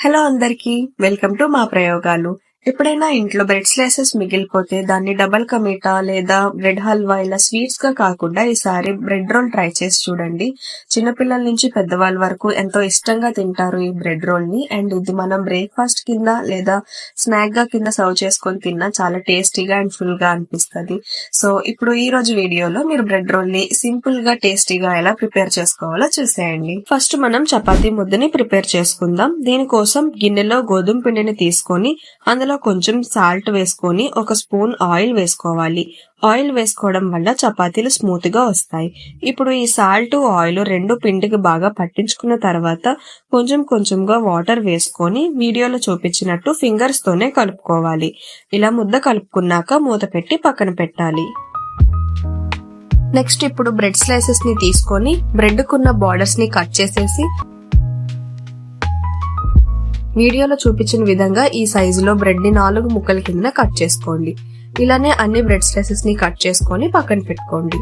Hello అందరికీ welcome to మా ప్రయోగాలు. ఎప్పుడైనా ఇంట్లో బ్రెడ్ స్లైసెస్ మిగిలిపోతే దాన్ని డబల్ కమీటా లేదా బ్రెడ్ హల్వా ఇలా స్వీట్స్గా కాకుండా ఈసారి బ్రెడ్ రోల్ ట్రై చేసి చూడండి. చిన్నపిల్లల నుంచి పెద్దవాళ్ళ వరకు ఎంతో ఇష్టంగా తింటారు ఈ బ్రెడ్ రోల్ని. అండ్ ఇది మనం బ్రేక్ఫాస్ట్ కింద లేదా స్నాక్గా కింద సర్వ్ చేసుకొని తిన్నా చాలా టేస్టీగా అండ్ ఫుల్గా అనిపిస్తుంది. సో ఇప్పుడు ఈ రోజు వీడియోలో మీరు బ్రెడ్ రోల్ని సింపుల్గా టేస్టీగా ఎలా ప్రిపేర్ చేసుకోవాలో చూసేయండి. ఫస్ట్ మనం చపాతీ ముద్దని ప్రిపేర్ చేసుకుందాం. దీనికోసం గిన్నెలో గోధుమ పిండిని తీసుకొని అందులో కొంచెం సాల్ట్ వేసుకొని ఒక స్పూన్ ఆయిల్ వేసుకోవాలి. ఆయిల్ వేసుకోవడం వల్ల చపాతీలు స్మూత్గా వస్తాయి. ఇప్పుడు ఈ సాల్ట్ ఆయిల్ రెండు పిండికి బాగా పట్టించుకున్న తర్వాత కొంచెం కొంచెంగా వాటర్ వేసుకొని వీడియోలో చూపించినట్టు ఫింగర్స్ తోనే కలుపుకోవాలి. ఇలా ముద్ద కలుపుకున్నాక మూత పెట్టి పక్కన పెట్టాలి. నెక్స్ట్ ఇప్పుడు బ్రెడ్ స్లైసెస్ని తీసుకొని బ్రెడ్ కున్న బార్డర్స్ని కట్ చేసేసి వీడియోలో చూపించిన విధంగా ఈ సైజులో బ్రెడ్ని నాలుగు ముక్కల కింద కట్ చేసుకోండి. ఇలానే అన్ని బ్రెడ్ స్లైసెస్ని కట్ చేసుకొని పక్కన పెట్టుకోండి.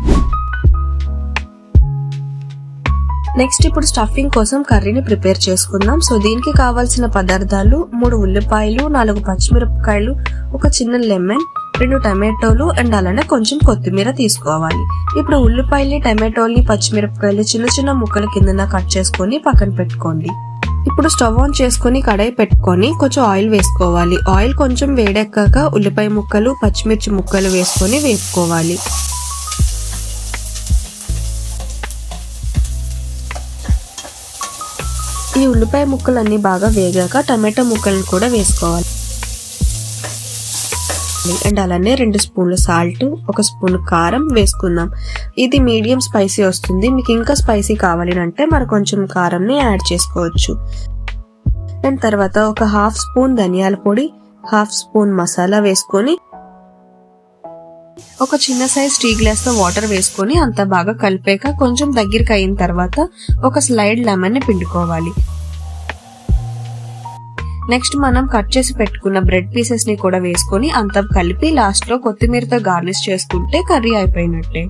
నెక్స్ట్ ఇప్పుడు స్టఫింగ్ కోసం కర్రీని ప్రిపేర్ చేసుకుందాం. సో దీనికి కావాల్సిన పదార్థాలు మూడు ఉల్లిపాయలు నాలుగు పచ్చిమిరపకాయలు ఒక చిన్న లెమన్ రెండు టమాటోలు అండ్ అలానే కొంచెం కొత్తిమీర తీసుకోవాలి. ఇప్పుడు ఉల్లిపాయలు టమాటోల్ని పచ్చిమిరపకాయలు చిన్న చిన్న ముక్కల కిందన కట్ చేసుకొని పక్కన పెట్టుకోండి. ఇప్పుడు స్టవ్ ఆన్ చేసుకొని కడాయి పెట్టుకొని కొంచెం ఆయిల్ వేసుకోవాలి. ఆయిల్ కొంచెం వేడెక్కాక ఉల్లిపాయ ముక్కలు పచ్చిమిర్చి ముక్కలు వేసుకొని వేపుకోవాలి. ఈ ఉల్లిపాయ ముక్కలన్నీ బాగా వేగాక టమాటో ముక్కలను కూడా వేసుకోవాలి. అండ్ అలానే రెండు స్పూన్లు సాల్ట్ ఒక స్పూన్ కారం వేసుకుందాం. ఇది మీడియం స్పైసీ వస్తుంది. మీకు ఇంకా స్పైసీ కావాలి అంటే మరి కొంచెం కారంని యాడ్ చేసుకోవచ్చు. అండ్ తర్వాత ఒక హాఫ్ స్పూన్ ధనియాల పొడి హాఫ్ స్పూన్ మసాలా వేసుకొని ఒక చిన్న సైజ్ టీ గ్లాస్తో వాటర్ వేసుకొని అంత బాగా కలిపాక కొంచెం దగ్గరికి అయిన తర్వాత ఒక స్లైడ్ లెమన్ని పిండుకోవాలి. నెక్స్ట్ మనం కట్ చేసి పెట్టుకున్న బ్రెడ్ పీసెస్ని కూడా వేసుకొని అంతా కలిపి లాస్ట్లో కొత్తిమీరతో గార్నిష్ చేసుకుంటే కర్రీ అయిపోయినట్టే.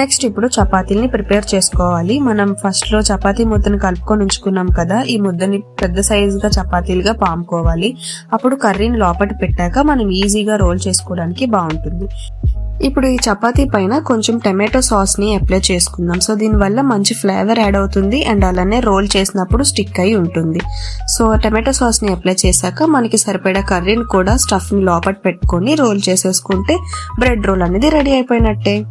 నెక్స్ట్ ఇప్పుడు చపాతీల్ని ప్రిపేర్ చేసుకోవాలి. మనం ఫస్ట్లో చపాతీ ముద్దను కలుపుకొని ఉంచుకున్నాం కదా ఈ ముద్దని పెద్ద సైజుగా చపాతీలుగా పాముకోవాలి. అప్పుడు కర్రీని లోపటి పెట్టాక మనం ఈజీగా రోల్ చేసుకోవడానికి బాగుంటుంది. ఇప్పుడు ఈ చపాతీ పైన కొంచెం టమాటో సాస్ని అప్లై చేసుకుందాం. సో దీనివల్ల మంచి ఫ్లేవర్ యాడ్ అవుతుంది అండ్ అలానే రోల్ చేసినప్పుడు స్టిక్ అయి ఉంటుంది. సో టమాటో సాస్ని అప్లై చేశాక మనకి సరిపడా కర్రీని కూడా స్టఫ్ని లోపల పెట్టుకొని రోల్ చేసేసుకుంటే బ్రెడ్ రోల్ అనేది రెడీ అయిపోయినట్టే.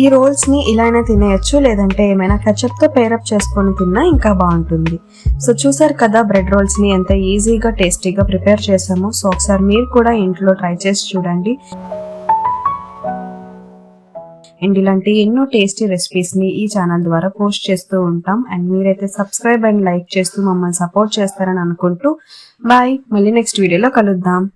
ఈ రోల్స్ని ఇలా అయినా తినేయచ్చు లేదంటే ఏమైనా కచప్తో పేరప్ చేసుకొని తిన్నా ఇంకా బాగుంటుంది. సో చూసారు కదా బ్రెడ్ రోల్స్ని ఎంత ఈజీగా టేస్టీగా ప్రిపేర్ చేసామో సో ఒకసారి మీరు కూడా ఇంట్లో ట్రై చేసి చూడండి. అండ్ ఇలాంటి ఎన్నో టేస్టీ రెసిపీస్ని ఈ ఛానల్ ద్వారా పోస్ట్ చేస్తూ ఉంటాం. అండ్ మీరైతే సబ్స్క్రైబ్ అండ్ లైక్ చేస్తూ మమ్మల్ని సపోర్ట్ చేస్తారని అనుకుంటూ. బాయ్ మళ్ళీ నెక్స్ట్ వీడియోలో కలుద్దాం.